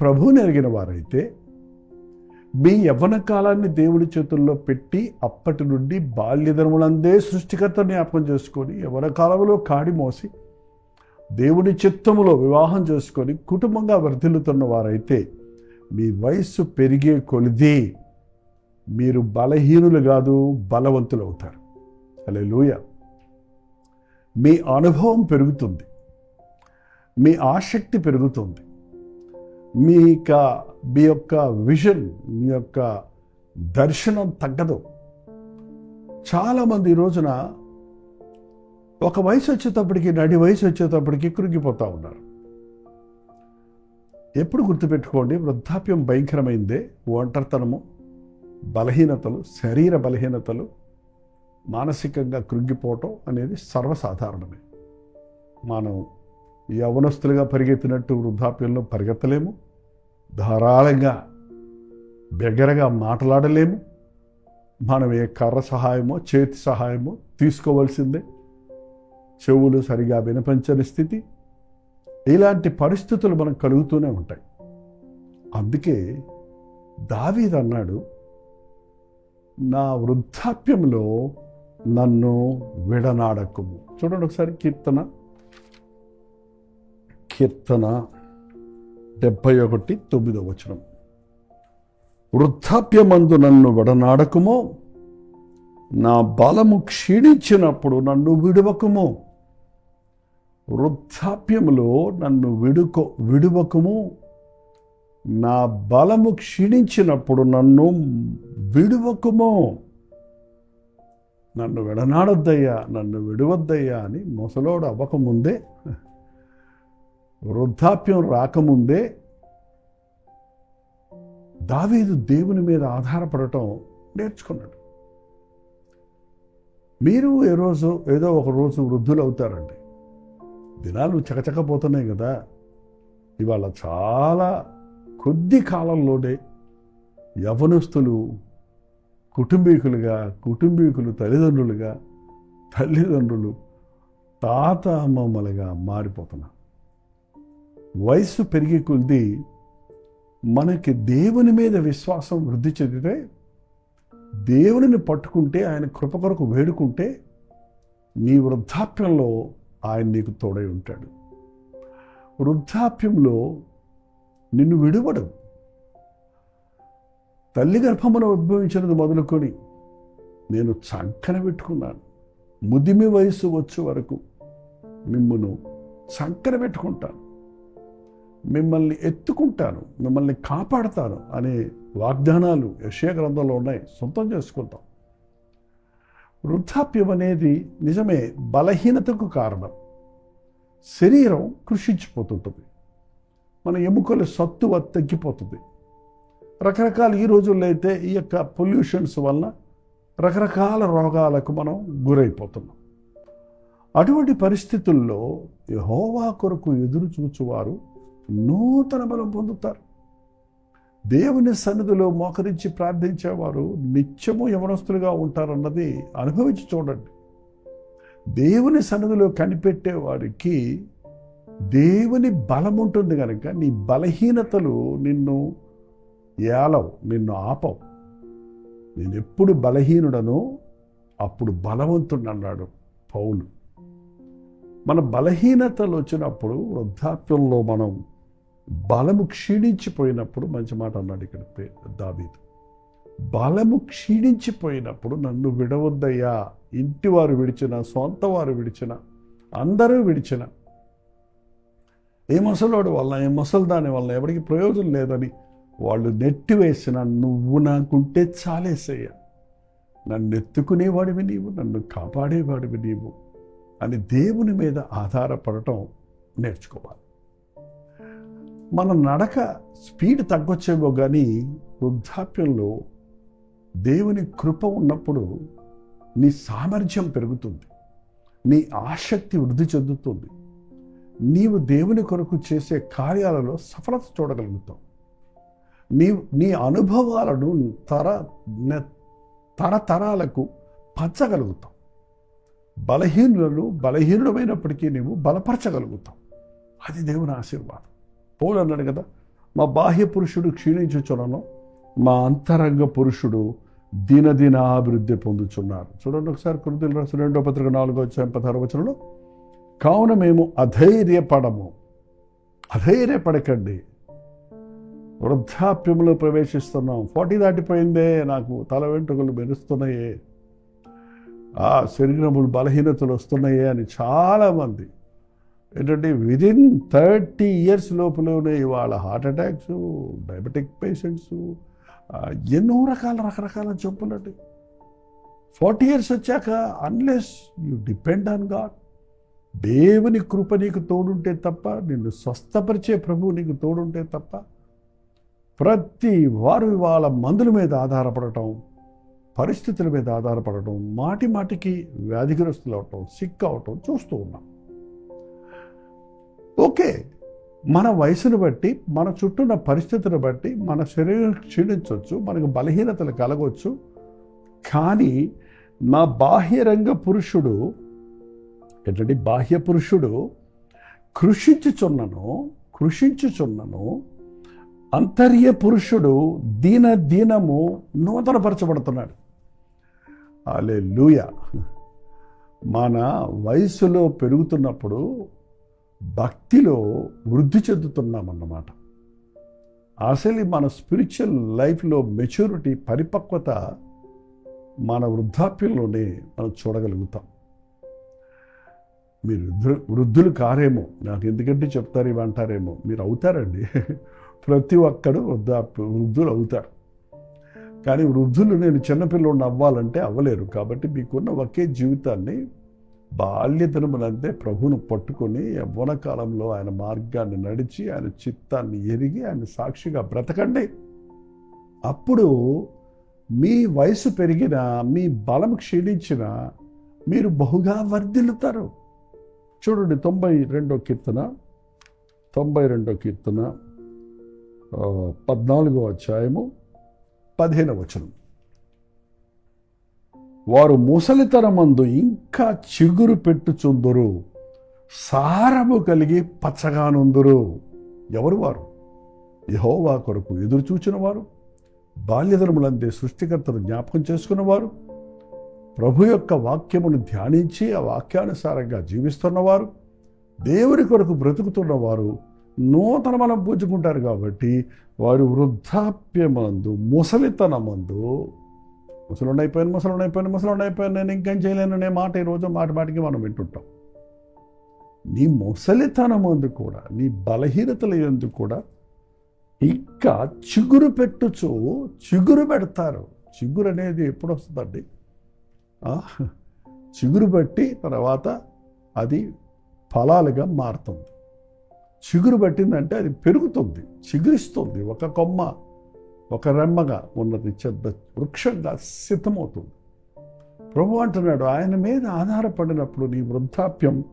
ప్రభువుని ఎరిగిన వారైతే మీ యవ్వన కాలాన్ని దేవుడి చేతుల్లో పెట్టి అప్పటి నుండి బాల్యధర్ములందే సృష్టికర్త జ్ఞాపకం చేసుకొని యవ్వన కాలంలో కాడి మోసి దేవుని చిత్తములో వివాహం చేసుకొని కుటుంబంగా వర్ధిల్లుతున్న వారైతే మీ వయస్సు పెరిగే కొలిది మీరు బలహీనులు కాదు బలవంతులు అవుతారు. అలే మీ అనుభవం పెరుగుతుంది. మీ ఆసక్తి పెరుగుతుంది. మీ యొక్క మీ యొక్క విజన్ మీ యొక్క దర్శనం తగ్గదు. చాలామంది ఈ రోజున ఒక వయసు వచ్చేటప్పటికి నడి వయసు వచ్చేటప్పటికి కృంగిపోతూ ఉన్నారు. ఎప్పుడు గుర్తుపెట్టుకోండి వృద్ధాప్యం భయంకరమైందే. ఒంటరితనము బలహీనతలు శరీర బలహీనతలు మానసికంగా కృంగిపోవటం అనేది సర్వసాధారణమే. మనం యవనస్తులుగా పరిగెత్తినట్టు వృద్ధాప్యంలో పరిగెత్తలేము. ధారాళంగా బిగ్గరగా మాట్లాడలేము. మనం ఏ కర్ర సహాయమో చేతి సహాయమో తీసుకోవాల్సిందే. చెవులు సరిగా వినపంచని స్థితి. ఇలాంటి పరిస్థితులు మనకు కలుగుతూనే ఉంటాయి. అందుకే దావీద్ అన్నాడు నా వృద్ధాప్యంలో నన్ను విడనాడకుము. చూడండి ఒకసారి కీర్తన. కీర్తన డెబ్భై ఒకటి తొమ్మిదో వచనం. వృద్ధాప్యమందు నన్ను విడనాడకుమో నా బలము క్షీణించినప్పుడు నన్ను విడువకుము. వృద్ధాప్యములో నన్ను విడుకో విడువకుము. నా బలము క్షీణించినప్పుడు నన్ను విడువకుము. నన్ను విడనాడొద్దయ్యా నన్ను విడవద్దయ్యా అని ముసలోడు అవ్వకముందే వృద్ధాప్యం రాకముందే దావీదు దేవుని మీద ఆధారపడటం నేర్చుకున్నాడు. మీరు ఏ రోజు ఏదో ఒక రోజు వృద్ధులు అవుతారండి దినాలు చకచకపోతున్నాయి కదా. ఇవాళ చాలా కొద్ది కాలంలోనే యవనస్తులు కుటుంబీకులుగా కుటుంబీకులు తల్లిదండ్రులుగా తల్లిదండ్రులు తాత అమ్మమ్మలుగా మారిపోతున్నారు. వయస్సు పెరిగే కొద్దీ మనకి దేవుని మీద విశ్వాసం వృద్ధి చెందితే దేవునిని పట్టుకుంటే ఆయన కృప కొరకు వేడుకుంటే నీ వృద్ధాప్యంలో ఆయన నీకు తోడై ఉంటాడు. వృద్ధాప్యంలో నిన్ను విడువడు తల్లి గర్భమును ఉద్భవించినది మొదలుకొని నేను చంకన పెట్టుకున్నాను. ముదిమి వయసు వచ్చే వరకు మిమ్మను చంకన పెట్టుకుంటాను. మిమ్మల్ని ఎత్తుకుంటాను మిమ్మల్ని కాపాడతాను అనే వాగ్దానాలు యశయ గ్రంథంలో ఉన్నాయి. సొంతం చేసుకుంటాం వృద్ధాప్యం అనేది నిజమే బలహీనతకు కారణం. శరీరం కృషించిపోతుంటుంది. మన ఎముకల సత్తువ తగ్గిపోతుంది. రకరకాల ఈ రోజుల్లో అయితే ఈ యొక్క పొల్యూషన్స్ వలన రకరకాల రోగాలకు మనం గురైపోతున్నాం. అటువంటి పరిస్థితుల్లో యహోవా కొరకు ఎదురు చూచువారు నూతన బలం పొందుతారు. దేవుని సన్నిధిలో మోకరించి ప్రార్థించేవారు నిత్యము యవనస్తులుగా ఉంటారన్నది అనుభవించి చూడండి. దేవుని సన్నిధిలో కనిపెట్టే వారికి దేవుని బలం ఉంటుంది కనుక నీ బలహీనతలు నిన్ను ఏలవు నిన్ను ఆపవు. నేను ఎప్పుడు బలహీనుడనో అప్పుడు బలవంతుడు అన్నాడు పౌలు. మన బలహీనతలు వచ్చినప్పుడు వృద్ధాప్యంలో మనం బలము క్షీణించిపోయినప్పుడు మంచి మాట అన్నాడు ఇక్కడ దావీదు. బలము క్షీణించిపోయినప్పుడు నన్ను విడవద్దయ్యా. ఇంటి వారు విడిచిన సొంత వారు విడిచిన అందరూ విడిచిన. ఏ ముసలోడు వల్ల ఏ ముసలిదాని వల్ల ఎవరికి ప్రయోజనం లేదని వాళ్ళు నెట్టివేసిన నువ్వు నాకుంటే చాలేసయ్యా. నన్ను ఎత్తుకునేవాడివి నీవు నన్ను కాపాడేవాడివి నీవు అని దేవుని మీద ఆధారపడటం నేర్చుకోవాలి. మన నడక స్పీడ్ తగ్గొచ్చేమో కానీ వృద్ధాప్యంలో దేవుని కృప ఉన్నప్పుడు నీ సామర్థ్యం పెరుగుతుంది. నీ ఆసక్తి వృద్ధి చెందుతుంది. నీవు దేవుని కొరకు చేసే కార్యాలలో సఫలత చూడగలుగుతావు. నీ నీ అనుభవాలను తర తరతరాలకు పంచగలుగుతాం బలహీనులను బలహీనుడమైనప్పటికీ నీవు బలపరచగలుగుతావు. అది దేవుని ఆశీర్వాదం. పౌలు అన్నాడు కదా మా బాహ్య పురుషుడు క్షీణించుచున్నాను మా అంతరంగ పురుషుడు దినదిన అభివృద్ధి పొందుచున్నారు చూడండి ఒకసారి కృతులు రాసిన రెండో పత్రిక నాలుగో వచ్చాయి పదహారు వచనంలో కావున మేము అధైర్యపడము అధైర్యపడకండి వృద్ధాప్యంలో ప్రవేశిస్తున్నాం. ఫార్టీ దాటిపోయిందే నాకు తల వెంట్రుకలు మెరుస్తున్నాయే ఆ శరీరములు బలహీనతలు వస్తున్నాయే అని చాలామంది ఏంటంటే విదిన్ థర్టీ ఇయర్స్ లోపలనే ఇవాళ హార్ట్ అటాక్స్ డయాబెటిక్ పేషెంట్స్ ఎన్నో రకాల రకరకాల జబ్బులండి. ఫార్టీ ఇయర్స్ వచ్చాక unless you depend on God దేవుని కృప నీకు తోడుంటే తప్ప నిన్ను స్వస్థపరిచే ప్రభువు నీకు తోడుంటే తప్ప ప్రతి వారు ఇవాళ మందుల మీద ఆధారపడటం పరిస్థితుల మీద ఆధారపడటం మాటి మాటికి వ్యాధిగ్రస్తులు అవటం సిక్ అవటం చూస్తూ ఉన్నాం. ఓకే. మన వయసును బట్టి మన చుట్టూ ఉన్న పరిస్థితులను బట్టి మన శరీరం క్షీణించవచ్చు మనకు బలహీనతలు కలగవచ్చు. కానీ నా బాహ్యరంగ పురుషుడు ఏంటంటే బాహ్య పురుషుడు కృషించుచున్నను కృషించుచున్నను అంతర్య పురుషుడు దీన దీనము నూతనపరచబడుతున్నాడు. అలే లూయ మన వయసులో పెరుగుతున్నప్పుడు భక్తిలో వృద్ధి చెందుతున్నామన్నమాట. అసలు మన స్పిరిచువల్ లైఫ్లో మెచ్యూరిటీ పరిపక్వత మన వృద్ధాప్యంలోనే మనం చూడగలుగుతాం. మీరు వృద్ధులు కారేమో నాకు ఎందుకంటే చెప్తారు ఇవి అంటారేమో మీరు అవుతారండి. ప్రతి ఒక్కడు వృద్ధాప్య వృద్ధులు అవుతారు. కానీ వృద్ధులు నేను చిన్నపిల్లలు అవ్వాలంటే అవ్వలేరు. కాబట్టి మీకున్న ఒకే జీవితాన్ని బాల్యతనములంటే ప్రభువును పట్టుకొని యవ్వన కాలంలో ఆయన మార్గాన్ని నడిచి ఆయన చిత్తాన్ని ఎరిగి ఆయన సాక్షిగా బ్రతకండి. అప్పుడు మీ వయసు పెరిగిన మీ బలం క్షీణించిన మీరు బహుగా వర్ధిల్లుతారు. చూడండి తొంభై రెండో కీర్తన తొంభై రెండో కీర్తన పద్నాలుగో అధ్యాయము పదిహేనవ వచనం. వారు ముసలితనమందు ఇంకా చిగురు పెట్టుచుందురు సారము కలిగి పచ్చగానుందురు. ఎవరు వారు? యహోవా కొరకు ఎదురు చూచిన వారు సృష్టికర్తను జ్ఞాపకం చేసుకున్నవారు ప్రభు యొక్క వాక్యమును ధ్యానించి ఆ వాక్యానుసారంగా జీవిస్తున్నవారు దేవుని కొరకు బ్రతుకుతున్నవారు నూతన మనం పూజుకుంటారు కాబట్టి వారు వృద్ధాప్యమందు ముసలితనమందు ముసలుండి అయిపోయాను ముసలుండి అయిపోయాను ముసలుండి అయిపోయాను నేను ఇంకేం చేయలేను అనే మాట ఈరోజు మాట మాటికి మనం వింటుంటాం. నీ ముసలితనం అందు కూడా నీ బలహీనతల ఎందు కూడా ఇంకా చిగురు పెట్టుచు చిగురు పెడతారు. చిగురు అనేది ఎప్పుడు వస్తుందండి? చిగురు పెట్టి తర్వాత అది ఫలాలుగా మారుతుంది. చిగురు పట్టిందంటే అది పెరుగుతుంది చిగురిస్తుంది. ఒక కొమ్మ ఒక రెమ్మగా ఉన్నది చెద్ద వృక్షంగా సిద్ధమవుతుంది. ప్రభు అంటున్నాడు ఆయన మీద ఆధారపడినప్పుడు నీ వృద్ధాప్యం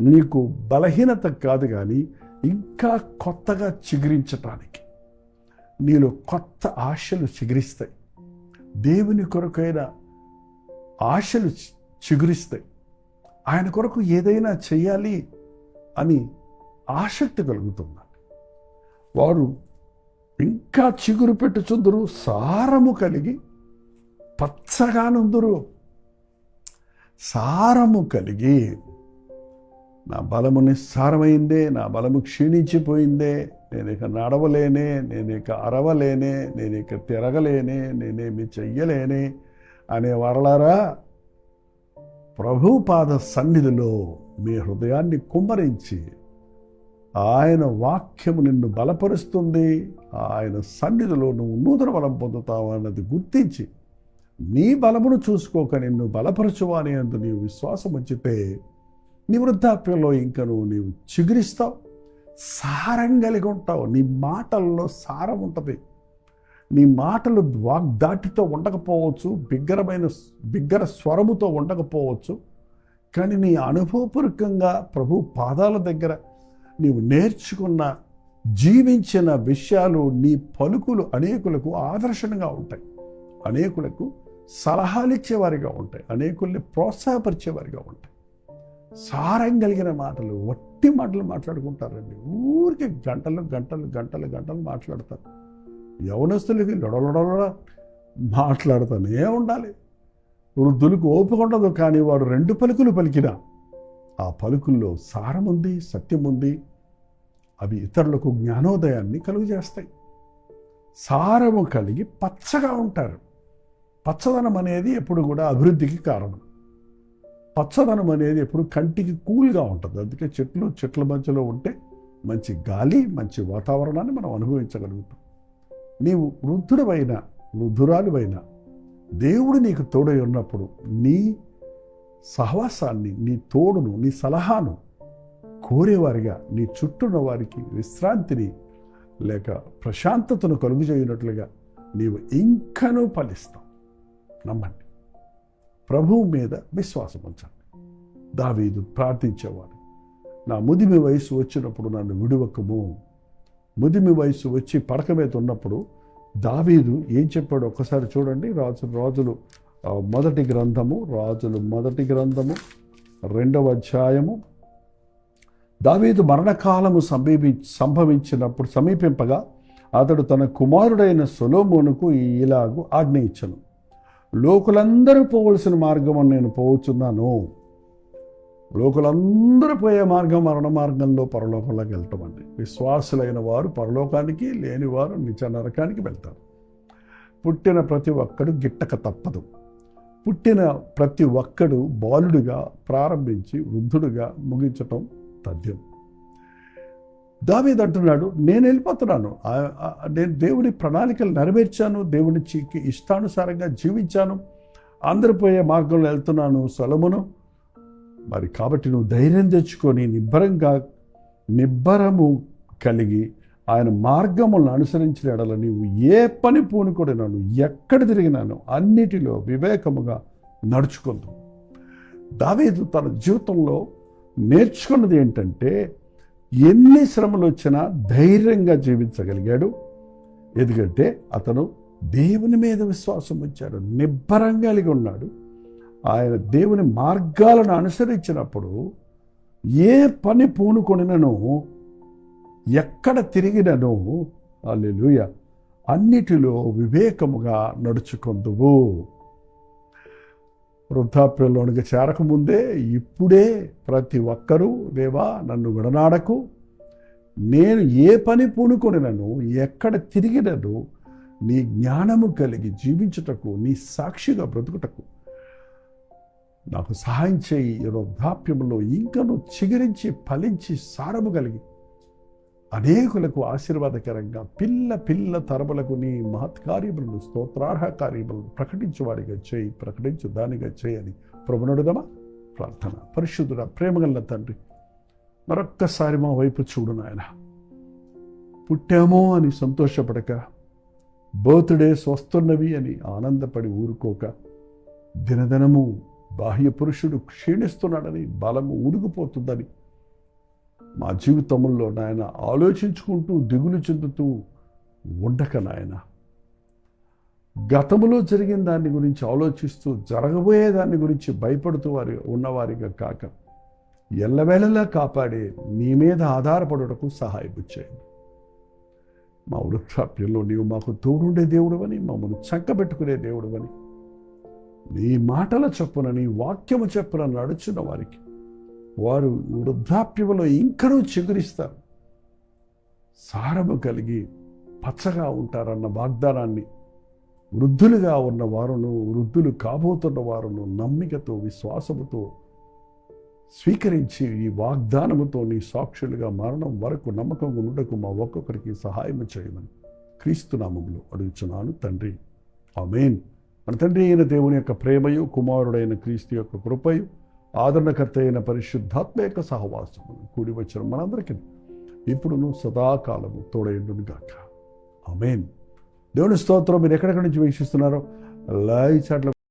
నీకు బలహీనత కాదు కానీ ఇంకా కొత్తగా చిగురించటానికి. నీలో కొత్త ఆశలు చిగురిస్తాయి. దేవుని కొరకైన ఆశలు చిగురిస్తాయి. ఆయన కొరకు ఏదైనా చేయాలి అని ఆసక్తి కలుగుతుంది. వారు ఇంకా చిగురు పెట్టుచుందురు సారము కలిగి పచ్చగానుందురు సారము కలిగి నా బలము నిస్సారమైందే నా బలము క్షీణించిపోయిందే నేను ఇక నడవలేనే నేను ఇక అరవలేనే నేను ఇక తిరగలేనే నేనేమి చెయ్యలేనే అనే వరలారా ప్రభుపాద సన్నిధిలో మీ హృదయాన్ని కుమ్మరించి ఆయన వాక్యము నిన్ను బలపరుస్తుంది. ఆయన సన్నిధిలో నువ్వు నూతన బలం పొందుతావు అన్నది గుర్తించి నీ బలమును చూసుకోక నిన్ను బలపరచువాని అందు నీవు విశ్వాసం ఉంచితే నీ వృద్ధాప్యంలో ఇంకా నువ్వు నీవు చిగురిస్తావు. సారం కలిగి ఉంటావు. నీ మాటల్లో సారం ఉంటుంది. నీ మాటలు వాగ్దాటితో ఉండకపోవచ్చు. బిగ్గరమైన బిగ్గర స్వరముతో ఉండకపోవచ్చు. కానీ నీ అనుభవపూర్వకంగా ప్రభు పాదాల దగ్గర నీవు నేర్చుకున్న జీవించిన విషయాలు నీ పలుకులు అనేకులకు ఆదర్శంగా ఉంటాయి. అనేకులకు సలహాలు ఇచ్చేవారిగా ఉంటాయి. అనేకుల్ని ప్రోత్సాహపరిచేవారిగా ఉంటాయి. సారం కలిగిన మాటలు వట్టి మాటలు మాట్లాడుకుంటారండి. ఊరికి గంటలు గంటలు గంటలు గంటలు మాట్లాడతారు. యవనస్తులకి లొడలొడలొడ మాట్లాడుతూనే ఉండాలి. వృద్ధులకు ఓపిక ఉండదు కానీ వాడు రెండు పలుకులు పలికినా ఆ పలుకుల్లో సారం ఉంది సత్యం ఉంది అవి ఇతరులకు జ్ఞానోదయాన్ని కలుగజేస్తాయి. సారము కలిగి పచ్చగా ఉంటారు. పచ్చదనం అనేది ఎప్పుడు కూడా అభివృద్ధికి కారణం. పచ్చదనం అనేది ఎప్పుడు కంటికి కూల్గా ఉంటుంది. అందుకే చెట్లు చెట్ల మధ్యలో ఉంటే మంచి గాలి మంచి వాతావరణాన్ని మనం అనుభవించగలుగుతాం. నీవు వృద్ధుడవైన వృద్ధురాలువైన దేవుడు నీకు తోడై ఉన్నప్పుడు నీ సహవాసాన్ని నీ తోడును నీ సలహాను కోరేవారిగా నీ చుట్టూన్న వారికి విశ్రాంతిని లేక ప్రశాంతతను కలుగు చేయనట్లుగా నీవు ఇంకనూ ఫలిస్తావు. నమ్మండి. ప్రభువు మీద విశ్వాసం ఉంచండి. దావీదు ప్రార్థించేవాడు నా ముదిమి వయసు వచ్చినప్పుడు నన్ను విడువకము. ముదిమి వయసు వచ్చి పడక మీద ఉన్నప్పుడు దావీదు ఏం చెప్పాడు ఒక్కసారి చూడండి. రాజు రాజులు మొదటి గ్రంథము రాజులు మొదటి గ్రంథము రెండవ అధ్యాయము. దావీదు మరణకాలము సమీపి సంభవించినప్పుడు సమీపింపగా అతడు తన కుమారుడైన సొలోమోనుకు ఇలాగు ఆజ్ఞ ఇచ్చను లోకులందరూ పోవలసిన మార్గం నేను పోవచ్చున్నాను లోకులందరూ పోయే మార్గం మరణ మార్గంలో పరలోకంలోకి వెళ్తామండి. విశ్వాసులైన వారు పరలోకానికి లేనివారు నిజ నరకానికి వెళ్తారు. పుట్టిన ప్రతి ఒక్కడు గిట్టక తప్పదు. పుట్టిన ప్రతి ఒక్కడు బాలుడిగా ప్రారంభించి వృద్ధుడిగా ముగించటం తథ్యం. దావీద్ అంటున్నాడు నేను వెళ్ళిపోతున్నాను. నేను దేవుని ప్రణాళికలు నెరవేర్చాను దేవుని చీకి ఇష్టానుసారంగా జీవించాను. అందరిపోయే మార్గంలో వెళ్తున్నాను సొలమును. మరి కాబట్టి నువ్వు ధైర్యం తెచ్చుకొని నిబ్బరంగా నిబ్బరము కలిగి ఆయన మార్గములను అనుసరించిన ఎడల నీవు ఏ పని పూనుకొడినాను ఎక్కడ తిరిగినాను అన్నిటిలో వివేకముగా నడుచుకుందు దావేదు తన జీవితంలో నేర్చుకున్నది ఏంటంటే ఎన్ని శ్రమలు వచ్చినా ధైర్యంగా జీవించగలిగాడు. ఎందుకంటే అతను దేవుని మీద విశ్వాసం ఉంచాడు నిబ్బరంగా కలిగి ఉన్నాడు. ఆయన దేవుని మార్గాలను అనుసరించినప్పుడు ఏ పని పూనుకొనినను ఎక్కడ తిరిగినను అల్లెలుయ అన్నిటిలో వివేకముగా నడుచుకుందువు. వృద్ధాప్యంలోనికి చేరకముందే ఇప్పుడే ప్రతి ఒక్కరూ దేవా నన్ను విడనాడకు. నేను ఏ పని పూనుకొనినను ఎక్కడ తిరిగినను నీ జ్ఞానము కలిగి జీవించుటకు నీ సాక్షిగా బ్రతుకుటకు. నాకు సహాయం చేయి వృద్ధాప్యంలో ఇంకను చిగురించి ఫలించి సారము కలిగి. అనేకులకు ఆశీర్వాదకరంగా పిల్ల పిల్ల తరములకు నీ మహత్కార్యములను స్తోత్రార్హ కార్యములను ప్రకటించువాడిగా చేయి ప్రకటించు దానిగా చేయని ప్రభునడుదమా ప్రార్థన. పరిశుద్ధుడ ప్రేమగల తండ్రి మరొక్కసారి మా వైపు చూడు నాయన. పుట్టామో అని సంతోషపడక బర్త్డేస్ వస్తున్నవి అని ఆనందపడి ఊరుకోక దినదినము బాహ్య పురుషుడు క్షీణిస్తున్నాడని బలము ఉడిగిపోతుందని మా జీవితంలో నాయన ఆలోచించుకుంటూ దిగులు చెందుతూ ఉండక నాయన. గతములో జరిగిన దాని గురించి ఆలోచిస్తూ జరగబోయే దాని గురించి భయపడుతూ వారి ఉన్నవారిగా కాక ఎల్లవేళలా కాపాడే నీ మీద ఆధారపడటకు సహాయం చేయండి. మా వృద్ధాప్యంలో నీవు మాకు తోడుండే దేవుడవని మమ్మల్ని చక్కబెట్టుకునే దేవుడవని నీ మాటల చొప్పున నీ వాక్యము చొప్పున నడుచున్న వారికి వారు వృద్ధాప్యంలో ఇంకనూ చిగురిస్తారు. సారము కలిగి పచ్చగా ఉంటారన్న వాగ్దానాన్ని వృద్ధులుగా ఉన్న వారును వృద్ధులు కాబోతున్న వారును నమ్మికతో విశ్వాసముతో స్వీకరించి ఈ వాగ్దానముతో నీ సాక్షులుగా మరణం వరకు నమ్మకం ఉండకు మా ఒక్కొక్కరికి సహాయం చేయమని క్రీస్తునామములు అడుగుచున్నాను తండ్రి. ఆమెన్. మన తండ్రి అయిన దేవుని యొక్క ప్రేమయు కుమారుడైన క్రీస్తు యొక్క కృపయు ఆదరణకర్త అయిన పరిశుద్ధాత్మ యొక్క సహవాసము కూడి వచ్చిన మనందరికీ ఇప్పుడును సదాకాలము తోడైండును గాక దేవుని స్తోత్రం మీరు ఎక్కడెక్కడి నుంచి వీక్షిస్తున్నారో లైవ్ చాట్ల